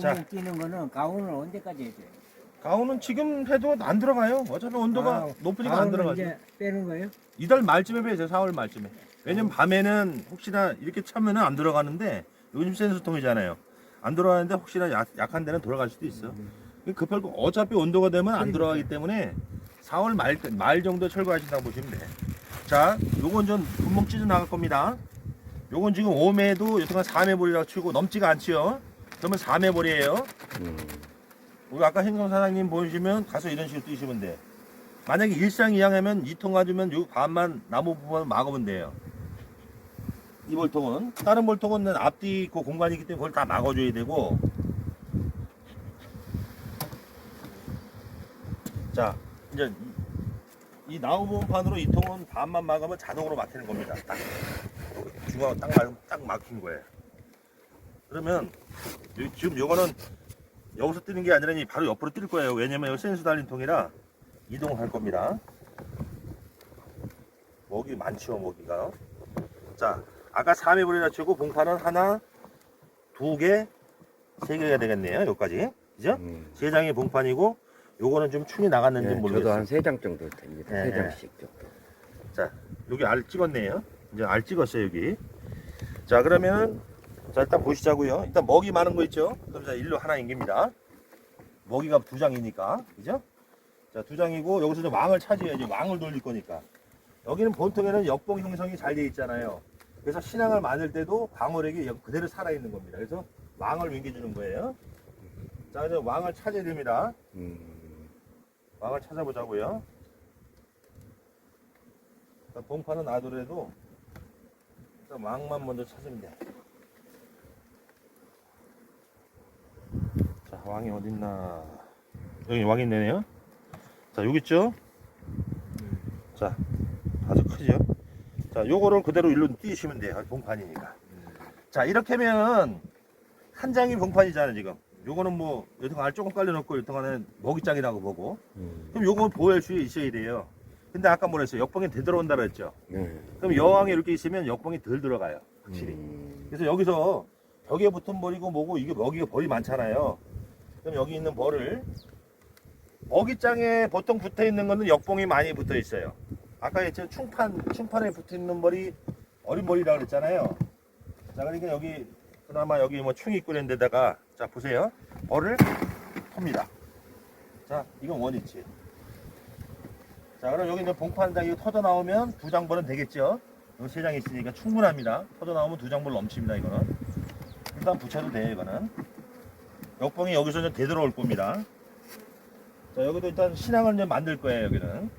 자. 구멍 끼는 거는 가온을 언제까지 해줘요? 가온은 지금 해도 안 들어가요. 어차피 온도가 아, 높으니까 안 들어가죠. 이제 빼는 거예요? 이달 말쯤에 빼죠. 4월 말쯤에. 왜냐면 밤에는 혹시나 이렇게 차면은 안 들어가는데 요즘 센스통이잖아요. 안 들어가는데 혹시나 약, 약한 데는 들어갈 수도 있어. 급할 거 어차피 온도가 되면 안 들어가기 때문에 4월 말, 말 정도 철거하신다고 보시면 돼. 자, 요건 좀 분목 찢어 나갈 겁니다. 요건 지금 5매도 여튼간 4매 볼이라고 치고 넘지가 않지요. 그러면 4매볼이에요. 우리 아까 행성 사장님 보시면 가서 이런 식으로 뛰시면 돼. 만약에 일상 이양하면 이통 가지면 요 반만 나무 부분 막으면 돼요. 이 볼통은 다른 볼통은 앞뒤 있고 공간이 있기 때문에 그걸 다 막아줘야 되고 자 이제 이, 이 나무 부분판으로 이 통은 반만 막으면 자동으로 막히는 겁니다. 딱 중앙 딱, 막- 딱 막힌 거예요. 그러면 요- 지금 요거는 여기서 뜨는 게 아니라 이 바로 옆으로 뜰 거예요. 왜냐면 여기 센스 달린 통이라 이동할 겁니다. 먹이 많죠, 먹이가. 자, 아까 3회분이나 치고 봉판은 하나, 두 개, 세 개가 되겠네요. 여기까지. 그죠? 세 장이 봉판이고, 요거는 좀 충이 나갔는지 예, 저도 모르겠어요. 한세 장 정도 됩니다. 예, 세 예. 장씩 정도. 자, 여기 알 찍었네요. 이제 알 찍었어요, 여기. 자, 그러면, 자, 일단 보시자고요. 일단 먹이 많은 거 있죠? 그럼 자, 일로 하나 인깁니다. 먹이가 두 장이니까, 그죠? 자, 두 장이고, 여기서 이제 왕을 차지해야지. 왕을 돌릴 거니까. 여기는 본통에는 역봉 형성이 잘 돼 있잖아요. 그래서 신앙을 만들 때도 방어력이 여- 그대로 살아있는 겁니다. 그래서 왕을 윙겨주는 거예요. 자, 이제 왕을 찾아야 됩니다. 음, 왕을 찾아보자고요. 자, 봉판은 일단 왕만 먼저 찾으면 돼. 왕이 어딨나? 여기 왕이 있네요. 자, 여기 있죠? 자, 아주 크죠? 자, 요거를 그대로 일로 띄시면 돼요. 봉판이니까. 자, 이렇게 하면 한 장이 봉판이잖아요, 지금. 요거는 뭐, 여튼 알 조금 깔려놓고, 여튼 간에 먹이장이라고 보고. 음, 그럼 요거 보호할 수 있어야 돼요. 근데 아까 뭐랬어요? 역봉이 되들어온다 그랬죠? 네. 그럼 여왕이 이렇게 있으면 역봉이 덜 들어가요. 확실히. 음, 그래서 여기서 벽에 붙은 벌이고 뭐고 이게 먹이가 벌이 많잖아요. 그럼 여기 있는 벌을 먹이장에 보통 붙어 있는 거는 역봉이 많이 붙어 있어요. 아까 했죠? 충판, 충판에 붙어 있는 벌이 어린 벌이라고 그랬잖아요. 자, 그러니까 여기 그나마 여기 뭐 충이 있는 데다가 자, 보세요. 벌을 텁니다. 자, 이건 원위치. 자, 그럼 여기 이제 봉판 장 이 터져 나오면 두 장 벌은 되겠죠? 여기 세 장이 있으니까 충분합니다. 터져 나오면 두 장벌 넘칩니다, 이거는. 일단 붙여도 돼요, 이거는. 역봉이 여기서 이제 되돌아올 겁니다. 자, 여기도 일단 신앙을 이제 만들 거예요, 여기는.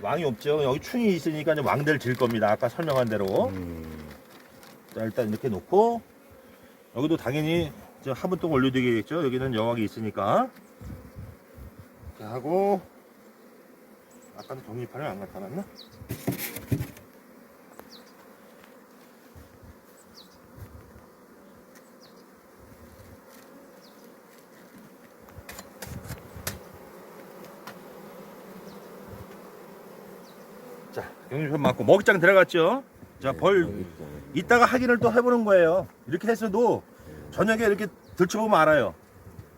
왕이 없죠. 여기 충이 있으니까 이제 왕대를 질 겁니다. 아까 설명한 대로. 음, 자, 일단 이렇게 놓고, 여기도 당연히 이제 화분 또 올려야 되겠죠. 여기는 여왕이 있으니까. 자, 하고, 아까는 정리판을 안 놨나? 자, 용접판 맞고 먹이장 들어갔죠? 자, 벌 있고. 이따가 확인을 또 해보는 거예요. 이렇게 했어도 저녁에 이렇게 들춰보면 알아요.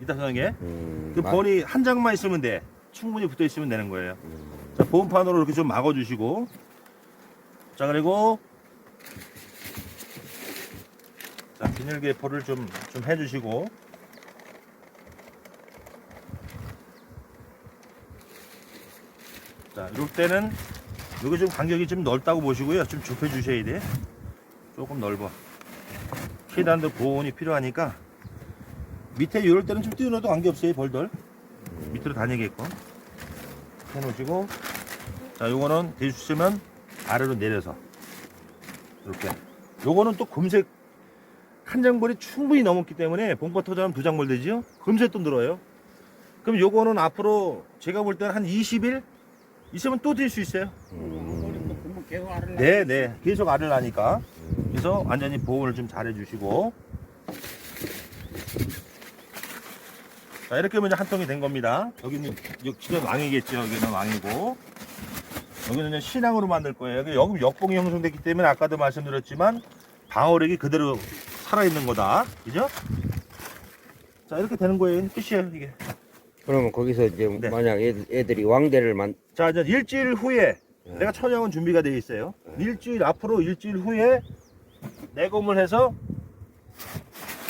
이따 저녁에. 음, 그 막- 번이 한 장만 있으면 돼. 충분히 붙어 있으면 되는 거예요. 음, 자, 보온판으로 이렇게 좀 막아주시고. 자, 그리고. 자, 비닐계포를 좀, 좀 해주시고. 자, 이럴 때는 여기 좀 간격이 좀 넓다고 보시고요. 좀 좁혀 주셔야 돼. 조금 넓어. 최대한도 보온이 필요하니까 밑에 이럴 때는 좀 띄워놔도 관계없어요. 벌들. 밑으로 다니게끔 해놓으시고 자 요거는 대주시면 아래로 내려서 이렇게 요거는 또 금색 한 장벌이 충분히 넘었기 때문에 본거 토자는 두 장벌 되지요 금세 또 늘어요 그럼 요거는 앞으로 제가 볼 때는 한 20일 있으면 또될수 있어요. 음, 그러면 계속 알을 네네. 계속 알을 나니까. 그래서 완전히 보온을 좀 잘 해주시고. 자 이렇게 하면 이제 한 통이 된 겁니다. 여기는 여기 지금 왕이겠죠. 여기는 왕이고. 여기는 이제 신앙으로 만들 거예요. 여기 여기 역봉이 형성됐기 때문에 아까도 말씀드렸지만 방어력이 그대로 살아있는 거다. 그죠? 자 이렇게 되는 거예요. 끝이에요 이게. 그러면 거기서 이제 네. 만약 애들, 애들이 왕대를 만 자 이제 일주일 후에 네. 내가 천양은 준비가 되어 있어요. 일주일 앞으로 일주일 후에 내검을 해서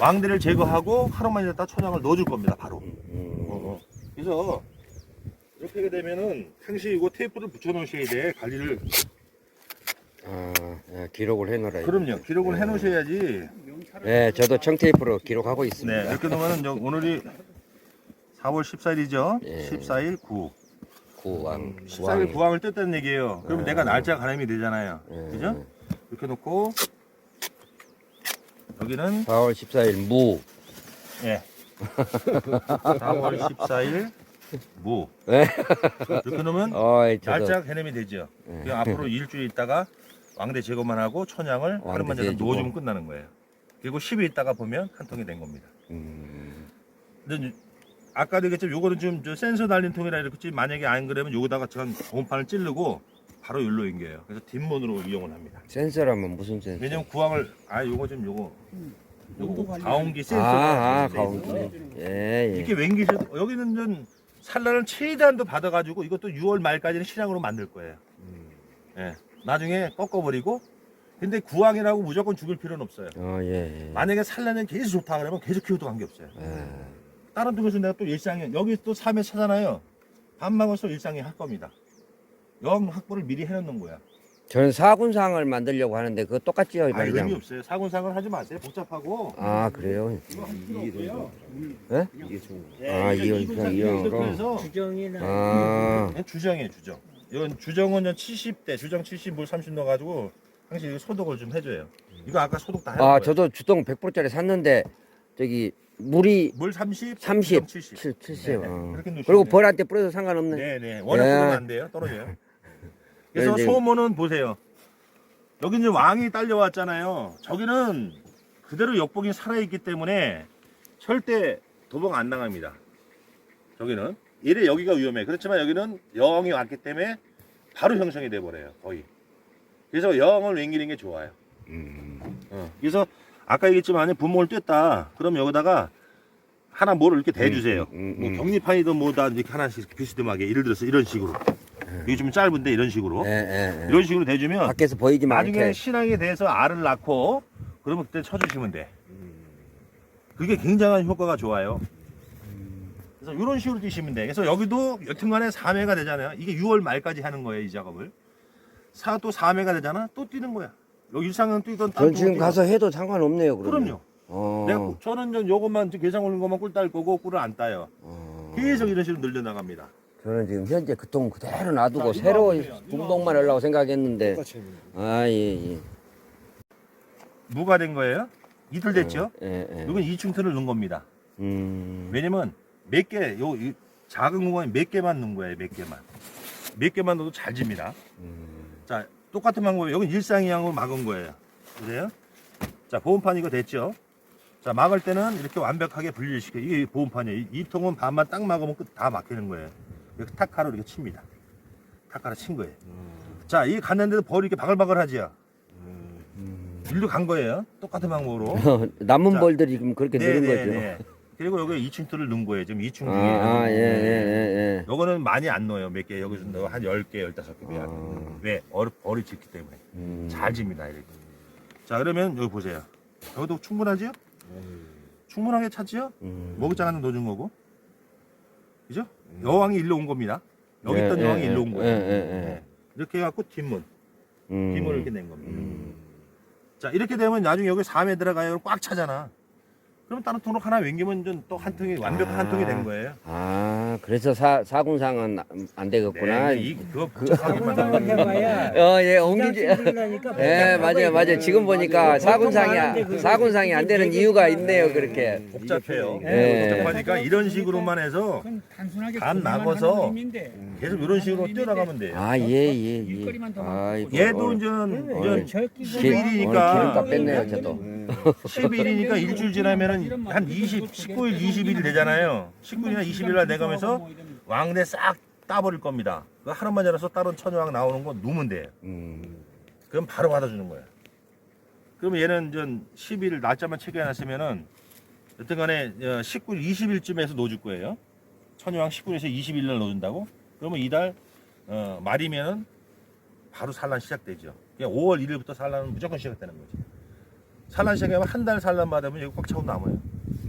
왕대를 제거하고 하루만 있다 천양을 넣어줄 겁니다. 바로. 음, 어, 어. 그래서 이렇게 하게 되면은 항시 이거 테이프를 붙여 놓으셔야 돼 관리를. 아, 예, 기록을 해놓으라. 그럼요. 기록을 해 놓으셔야지. 네, 저도 청테이프로 기록하고 있습니다. 네. 이렇게 놓으면은 이제 오늘이 4월 14일이죠. 예. 14일 9. 구왕, 14일 구왕을 뗐다는 얘기예요. 그럼 네. 내가 날짜 가늠이 되잖아요. 예. 그죠? 이렇게 놓고 여기는 4월 14일 무. 예. 4월 14일 무. 네. 이렇게 놓으면 어이, 저도 날짜 개념이 되죠. 네. 그 앞으로 일주일 있다가 왕대 제거만 하고 천양을 왕대 하루만 제가 제거해주고. 놓아주면 끝나는 거예요. 그리고 10일 있다가 보면 한 통이 된 겁니다. 음, 근데 아까도 얘기했지만 요거는 지금 저 센서 달린 통이라 이렇게 지 만약에 안 그러면 요거다가 전 보온판을 찌르고 바로 열로 옮겨요. 그래서 뒷문으로 이용을 합니다. 센서라면 무슨 센서? 왜냐면 구황을 아 요거 좀 요거 온도 요거. 가온기 아, 센서가 아, 있는데 가운데. 예, 예. 이렇게 웬기셔도 여기는 좀 산란을 최대한도 받아가지고 이것도 6월 말까지는 실황으로 만들 거예요. 예. 나중에 꺾어버리고 근데 구황이라고 무조건 죽을 필요는 없어요. 어, 예, 예. 만약에 산란이 계속 좋다 그러면 계속 키워도 관계없어요. 예. 다른 쪽에서 내가 또 일상에 여기 또 3회 차잖아요. 밥 먹어서 일상에 할 겁니다. 영 확보를 미리 해놓는 거야. 저는 사군상을 만들려고 하는데 그거 똑같지요, 아, 의미 말이장. 없어요. 사군상을 하지 마세요. 복잡하고. 아, 그래요? 예? 예, 아, 이거 이거 이분상 이거 이렇게 이거. 해서 주정이나 아, 주정이에요, 주정. 이건 주정은 70대, 주정 70, 물 30 넣어가지고 항상 이거 소독을 좀 해줘요. 이거 아까 소독 다 해놓은 아, 거예요. 저도 주동 100%짜리 샀는데 저기 물이 물 30, 30, 주정 70. 7, 70. 네, 네. 어. 그렇게 넣으시면 그리고 돼요. 벌한테 뿌려도 상관없네. 네네. 원액 예. 뿌리면 안 돼요. 떨어져요. 그래서 이제- 소모는 보세요. 여기 이제 왕이 딸려왔잖아요. 저기는 그대로 역복이 살아있기 때문에 절대 도박 안 당합니다. 저기는. 이래 여기가 위험해. 그렇지만 여기는 영이 왔기 때문에 바로 형성이 돼버려요. 거의. 그래서 영을 맹기는 게 좋아요. 음. 어. 그래서 아까 얘기했지만 분목을 뗐다. 그럼 여기다가 하나 뭐를 이렇게 대주세요. 음, 음, 뭐 음. 격리판이든 뭐다 이렇게 하나씩 비스듬하게 예를 들어서 이런 식으로. 이게 좀 짧은데 이런 식으로. 예, 예, 예. 이런 식으로 대주면 밖에서 보이지만 나중에 않게. 신앙에 대해서 알을 낳고 그러면 그때 쳐주시면 돼. 그게 굉장한 효과가 좋아요. 그래서 이런 식으로 뛰시면 돼. 그래서 여기도 여튼간에 3회가 되잖아요. 이게 6월 말까지 하는 거예요, 이 작업을. 사또 3회가 되잖아. 또 뛰는 거야. 여기 일상은 뛰던 전 지금. 가서 해도 상관없네요, 그러면. 그럼요. 어. 내가 꿀- 저는 전 요것만 지금 계산 올린 것만 꿀 딸 거고 꿀을 안 따요. 어. 계속 이런 식으로 늘려 나갑니다. 저는 지금 현재 그 통 그대로 놔두고 자, 이거 새로 하면 분봉만 하려고 생각했는데. 아, 예, 예. 무가 된 거예요? 이틀 됐죠? 예, 예. 이건 이충틀을 넣은 겁니다. 음. 왜냐면 몇 개, 요 이 작은 공간에 몇 개만 넣은 거예요, 몇 개만. 몇 개만 넣어도 잘 집니다. 음. 자, 똑같은 방법이에요. 여긴 일상이하고 막은 거예요. 보세요. 자, 보온판 이거 됐죠? 자, 막을 때는 이렇게 완벽하게 분리를 시켜요. 이게 보온판이에요. 이, 이 통은 반만 딱 막으면 끝 다 막히는 거예요. 이렇게 타카로 이렇게 칩니다. 타카로 친 거예요. 자, 이 갔는데도 벌이 이렇게 바글바글 하지요? 일로 간 거예요. 똑같은 방법으로. 남은 자. 벌들이 지금 그렇게 늘은 거죠. 그리고 여기 2층틀을 넣은 거예요. 지금 2층 아, 중에. 아, 예, 예, 예, 예. 요거는 많이 안 넣어요. 몇 개. 여기서 넣어 한 10개, 15개 빼야 돼. 아. 왜? 얼, 얼이 짙기 때문에. 음. 잘 집니다. 이렇게. 자, 그러면 여기 보세요. 여기도 충분하지요? 충분하게 찼지요? 음. 먹이장 하나 넣어준 거고. 그죠? 여왕이 일로 온 겁니다. 여기 예, 있던 예, 여왕이 예. 일로 온 거예요. 예, 예, 예. 네. 이렇게 해갖고 뒷문. 음. 뒷문을 이렇게 낸 겁니다. 음. 자, 이렇게 되면 나중에 여기 3에 들어가요. 꽉 차잖아. 그럼 다른 통로 하나 옮기면 또 한 통이 완벽한 한 통이 된 거예요. 아, 그래서 사, 사군상은 안 되겠구나. 네, 이, 그거 사군상을 해봐야 어, 예, 옮기지. 옮기지. 예, 맞아요, 맞아요. 지금 보니까 사군상이, 사군상이 안 되는 이유가 있네요, 그렇게. 복잡해요. 예. 복잡하니까 이런 식으로만 해서 간 하는 그림인데. 계속 이런 식으로 뛰어나가면 돼요. 아, 예, 예, 예. 아이고, 얘도 이제 오늘 이제 기 11일이니까 기름값 뺐네요, 저도. 11일이니까 일주일 지나면은 한 20, 19일, 20일 되잖아요. 19일이나 20일 날 내가 면서 왕대 싹 따버릴 겁니다. 그 하루만 지나서 다른 천여왕 나오는 거 누면 돼요. 음. 그럼 바로 받아주는 거예요. 그러면 얘는 전 10일 날짜만 체크해놨으면은 여튼간에 어, 19, 20일쯤에서 놓아줄 거예요. 천여왕 19일에서 20일 날 놓는다고? 그러면 이달 어, 말이면은 바로 산란 시작되죠. 그냥 5월 1일부터 산란은 무조건 시작되는 거죠. 산란 시작하면 한 달 산란 받으면 여기 꽉 차고 남아요.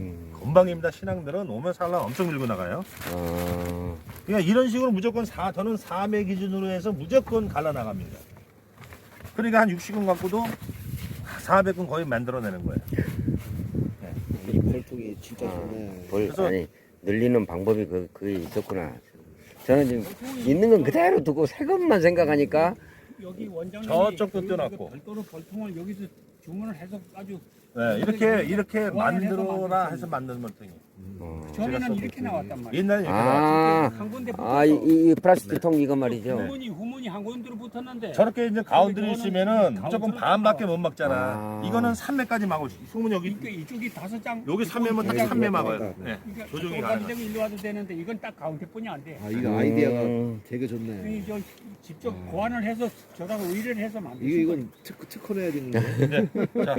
음. 금방입니다. 신앙들은 오면 산란 엄청 밀고 나가요. 어, 그냥 이런 식으로 무조건 사, 저는 4매 기준으로 해서 무조건 갈라 나갑니다. 그러니까 한 60건 갖고도 400건 거의 만들어내는 거예요. 이 벌통이 진짜 아, 좋네. 볼, 그래서- 아니 늘리는 방법이 그, 그게 있었구나. 저는 지금 있는 건 그대로 두고 새 것만 생각하니까 여기 원장님 저쪽도 떼놨고. 별도로 벌통을 여기서 주문을 해서 아주 네, 이렇게 이렇게 만들어라. 해서 만든. 어. 전에는 이렇게 나왔단 말이야. 옛날에 이렇게 아, 한 군데 아, 이, 붙어서 이, 이 플라스틱 통 이거 말이죠. 후문이 후문이 한 군데로 붙었는데 저렇게 이제 가운데로 그거는 있으면은 무조건 반밖에 못 막잖아. 아. 이거는 3매까지 막을 수. 소문 여기 이게 이쪽이 다섯 장 여기 3매면 딱 여기 3매 이거 막아요. 막아요. 네. 그러니까 조정이 가능하죠. 가면 일로 와도 되는데 이건 딱 가운데뿐이 안 돼. 아 이거 아이디어가 음. 되게 좋네. 이 저 직접 고안을 해서 저랑 의뢰를 해서 만든 이거 이건 특 특허 내야 되는 거. 자,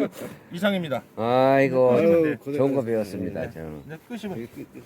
이상입니다. 아이고, 아유, 좋은 거. 배웠습니다. 저는. 이제 끝이고. 되게 끝- 끝-